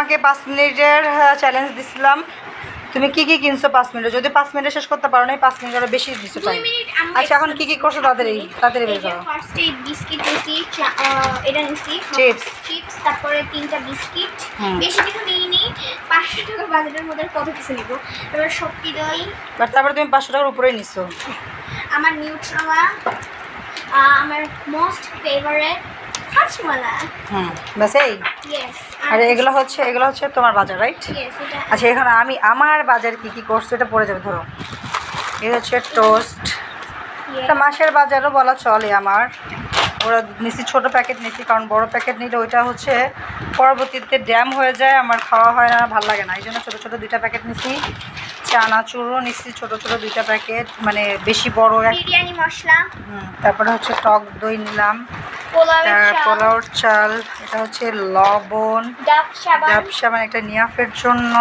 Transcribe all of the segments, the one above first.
আমাকে পাঁচ মিনিটের চ্যালেঞ্জ দিছিলাম। তুমি কি কি কিনছো পাঁচ মিনিটে? যদি পাঁচ মিনিটে শেষ করতে পারো না পাঁচ মিনিট আরও বেশি দিছো দুই টাইম আচ্ছা এখন কি কি করছ তাড়াতাড়ি? তাড়াতাড়ি বের করো। ফার্স্টে বিস্কিট নিছি এটা নিছি Chips. চিপস তারপরে তিনটা বিস্কিট। বেশি কিছু নিইনি পাঁচশো টাকা বাজেটের মধ্যে কত কিছু নিব? তারপর শক্তি দই? বাট তারপরে তুমি পাঁচশো টাকার উপরেই নিছো। আমার নিউট্রালা আমার মোস্ট ফেভারেট হুম এই? আর এগুলো হচ্ছে এগুলো হচ্ছে তোমার বাজার রাইট আচ্ছা এখানে আমি আমার বাজার কি কি করছ এটা পড়ে যাবে ধরো। এই হচ্ছে টোস্ট. এটা মাসের বাজারও বলা চলে আমার। ওরা নিছি ছোট প্যাকেট নিছি কারণ বড় প্যাকেট নিলে ওইটা হচ্ছে পরবর্তীতে ড্যাম হয়ে যায় আমার খাওয়া হয় না ভালো লাগে না। এই জন্য ছোটো ছোটো দুইটা প্যাকেট নিছি। চানাচুরও নিছি ছোটো ছোটো দুইটা প্যাকেট মানে বেশি বড় বিরিয়ানি মশলা। হুম, তারপরে হচ্ছে টক দই নিলাম। পোলাওর চাল এটা হচ্ছে লবণ। ডাব ব্যবসা মানে একটা নিয়াফের জন্য।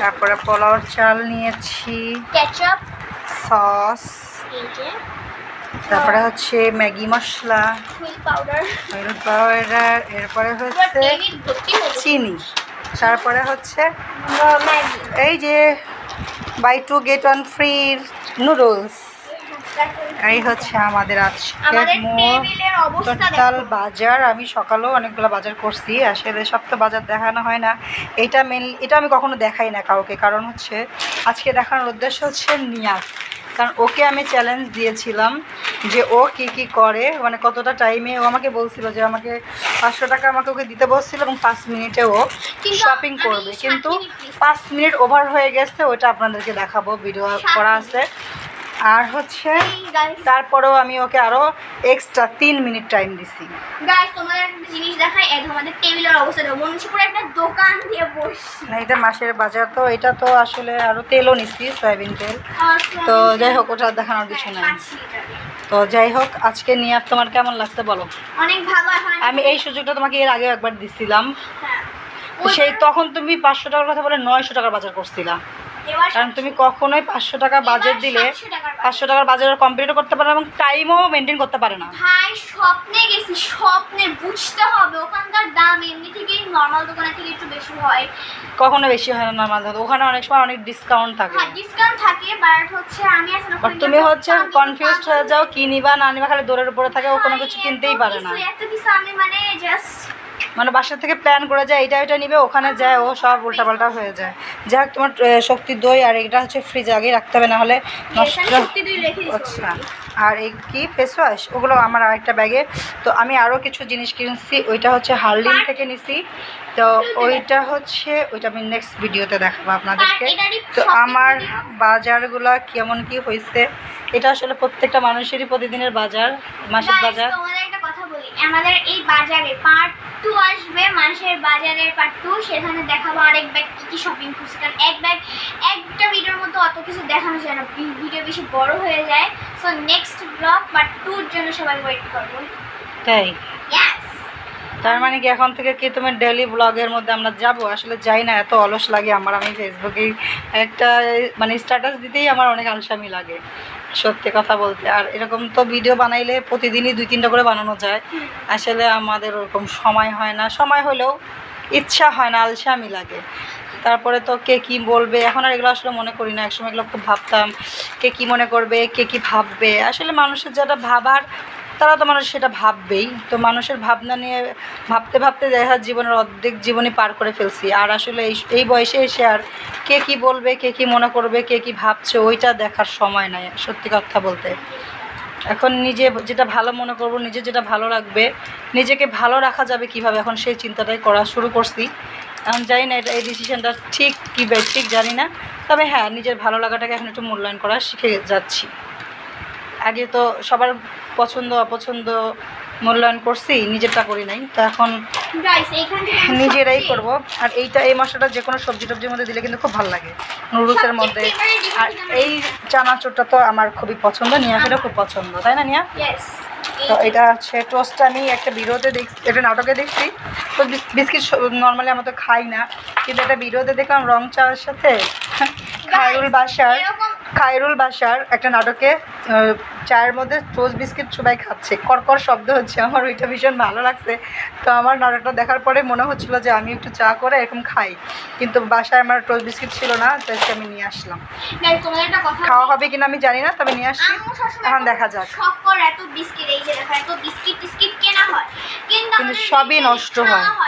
তারপরে পোলাওর চাল নিয়েছি। সস। তারপরে হচ্ছে ম্যাগি মশলা। Wheel powder. এরপরে হচ্ছে হয়ে। চিনি। তারপরে হচ্ছে এই যে buy two get one free noodles. এই হচ্ছে আমাদের আজকে টোটাল বাজার। আমি সকালেও অনেকগুলো বাজার করছি আসলে সব তো বাজার দেখানো হয় না। এটা মেন এটা আমি কখনো দেখাই না কাউকে কারণ হচ্ছে আজকে দেখানোর উদ্দেশ্য হচ্ছে নিয়াজ কারণ ওকে আমি চ্যালেঞ্জ দিয়েছিলাম যে ও কি কি করে মানে কতটা টাইমে ও আমাকে বলছিল যে আমাকে পাঁচশো টাকা আমাকে ওকে দিতে বলছিল এবং পাঁচ মিনিটে ও শপিং করবে। কিন্তু পাঁচ মিনিট ওভার হয়ে গেছে ওটা আপনাদেরকে দেখাবো ভিডিও করা আছে। আর হচ্ছে তারপরেও আমি ওকে আরও এক্সট্রা তিন মিনিট টাইম দিছি। গাইস তোমাদের একটা জিনিস দেখাই এই আমাদের টেবিলের অবস্থা দেখো মনে হচ্ছে পুরো একটা দোকান দিয়ে বসছি। না এটা মাসের বাজার তো এটা তো আসলে আরও তেলও নিচ্ছি সয়াবিন তেল। তো যাই হোক ওটা দেখানোর কিছু নাই। তো যাই হোক আজকে নিয়ে তোমার কেমন লাগছে বলো? অনেক ভালো আমি এই সুযোগটা তোমাকে এর আগেও একবার দিছিলাম। হ্যাঁ। সেই তখন তুমি পাঁচশো টাকার কথা বলে নয়শো টাকার বাজার করছিলা। এবার কারণ তুমি কখনোই পাঁচশো টাকা বাজেট দিলে 700 টাকার বাজার। পাঁচশো টাকার বাজেট কমপ্লিটও করতে পারে এবং টাইমও মেনটেন করতে পারে না। ভাই স্বপ্নে গেছি স্বপ্নে বুঝতে হবে ওখানকার দাম এমনি থেকেই নর্মাল দোকানের থেকে একটু বেশি হয়। কখনো বেশি হয় না নর্মাল ওখানে অনেক সময় অনেক ডিসকাউন্ট থাকে। হ্যাঁ ডিসকাউন্ট থাকে বাট হচ্ছে আমি আসলে বাট তুমি হচ্ছে কনফিউজড হয়ে যাও কি নিবা না নিবা খালি দৌড়ের উপরে থাকে ও কোনো কিছু কিনতেই পারে না। এত কিছু আমি মানে জাস্ট মানে বাসা থেকে প্ল্যান করে যায় এটা এটা নিবে ওখানে যায় ও সব উল্টাপাল্টা হয়ে যায়। যাই হোক তোমার আহ, শক্তির দই আর এটা হচ্ছে ফ্রিজে আগেই রাখতে হবে না হলে আচ্ছা। আর এই কি ফেস ওয়াশ ওগুলো আমার আরেকটা ব্যাগে তো আমি আরও কিছু জিনিস কিনছি ওইটা হচ্ছে হার্লিন থেকে নিছি। তো ওইটা হচ্ছে ওইটা আমি নেক্সট ভিডিওতে দেখাবো আপনাদেরকে। তো আমার বাজারগুলো কেমন কি হয়েছে এটা আসলে প্রত্যেকটা মানুষেরই প্রতিদিনের বাজার মাসের বাজার তোমাদের একটা কথা বলি আমাদের এই বাজারে পার্ট টু আসবে মানুষের বাজারের পার্ট টু সেখানে দেখাবো আরেক ব্যাগ কী কী শপিং করছি কারণ এক ব্যাগ একটা ভিডিওর মধ্যে অত কিছু দেখানো যায় না। ভিডিও বেশি বড় হয়ে যায়। সো নেক্সট ব্লগ পার্ট টুর জন্য সবাই ওয়েট করব তাই? তার মানে কি এখন থেকে কি তোমার ডেলি ব্লগের মধ্যে আমরা যাব? আসলে যাই না এত অলস লাগে আমার। আমি ফেসবুকে একটা মানে স্ট্যাটাস দিতেই আমার অনেক আলসামি লাগে। সত্যি কথা বলতে। আর এরকম তো ভিডিও বানাইলে প্রতিদিনই দুই তিনটা করে বানানো যায়। আসলে আমাদের ওরকম সময় হয় না। সময় হলেও ইচ্ছা হয় না আলসামি লাগে। তারপরে তো কে কি বলবে? এখন আর এগুলো আসলে মনে করি না। একসময় এগুলো খুব ভাবতাম কে কি মনে করবে কে কি ভাববে? আসলে মানুষের যেটা ভাবার তারা তো মানুষ সেটা ভাববেই। তো মানুষের ভাবনা নিয়ে ভাবতে ভাবতে দেখা জীবনের অর্ধেক জীবনই পার করে ফেলছি। আর আসলে এই এই বয়সে এসে আর কে কি বলবে, কে কি মনে করবে, কে কি ভাবছে, ওইটা দেখার সময় নাই, সত্যি কথা বলতে। এখন নিজে যেটা ভালো মনে করব, নিজে যেটা ভালো লাগবে, নিজেকে ভালো রাখা যাবে কীভাবে, এখন সেই চিন্তাটাই করা শুরু করছি। এখন জানি না এটা, এই ডিসিশনটা ঠিক কি বে, ঠিক জানি না। তবে হ্যাঁ নিজের ভালো লাগাটাকে এখন একটু মূল্যায়ন করা শিখে যাচ্ছি। আগে তো সবার পছন্দ অপছন্দ মূল্যায়ন করছি নিজেরটা করি নাই। তো এখন নিজেরাই করব। আর এইটা এই মশলাটা যে কোনো সবজি টবজির মধ্যে দিলে কিন্তু খুব ভালো লাগে। নুডলসের মধ্যে। আর এই চানাচুরটা তো আমার খুবই পছন্দ নিয়া ফেলে খুব পছন্দ। তাই না নিয়া? তো এটা হচ্ছে টোস্ট আমি একটা বিরোধে দেখছি এটা নাটকে দেখছি। তো বিস্কিট নর্মালি আমরা তো খাই না কিন্তু একটা বিরোধে দেখলাম রং চার সাথে। খায়রুল বাসার। খায়রুল বাসার একটা নাটকে চায়ের মধ্যে টোস্ট বিস্কিট সবাই খাচ্ছে। কড়কড় শব্দ হচ্ছে আমার ওইটা ভীষণ ভালো লাগছে। তো আমার নাটকটা দেখার পরে মনে হচ্ছিল যে আমি একটু চা করে এরকম খাই। কিন্তু বাসায় আমার টোস্ট বিস্কিট ছিল না তো আমি নিয়ে আসলাম। খাওয়া। হবে কিনা আমি জানি না তবে নিয়ে আসছি। এখন দেখা যাক। এত বিস্কিট এই যে এত বিস্কিট টিস্কিট কেনা হয়। কিন্তু কিন্তু সবই নষ্ট হয়।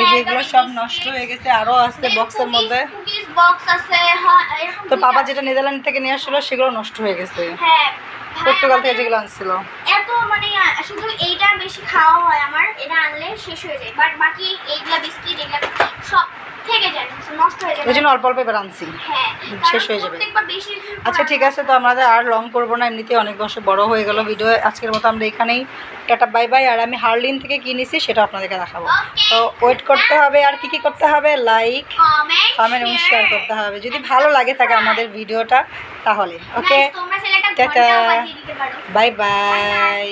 এই যেগুলো সব নষ্ট হয়ে গেছে আরও আছে বক্সের মধ্যে। হ্যাঁ তো বাবা যেটা নেদারল্যান্ড থেকে নিয়ে আসলো সেগুলো নষ্ট হয়ে গেছে। হ্যাঁ পর্তুগাল থেকে যেগুলো আনছিল। মানে শুধু এইটা বেশি খাওয়া হয় আমার এটা আনলে শেষ হয়ে যায়। বাট বাকি এইগুলা বিস্কিট এগুলা সব থেকে যায় নষ্ট হয়ে যায়। ওই জন্য অল্প অল্প এবার আনছি। হ্যাঁ শেষ হয়ে যাবে। আচ্ছা ঠিক আছে তো আমাদের আর লং করব না এমনিতেই অনেক বছর বড় হয়ে গেল ভিডিও আজকের মতো আমরা এখানেই টাটা বাই বাই আর আমি হার্লিন থেকে কিনেছি সেটা আপনাদেরকে দেখাবো। তো ওয়েট করতে হবে আর কি কি করতে হবে? লাইক কমেন্ট এবং শেয়ার করতে হবে। যদি ভালো লাগে থাকে আমাদের ভিডিওটা তাহলে ওকে টাটা। Bye bye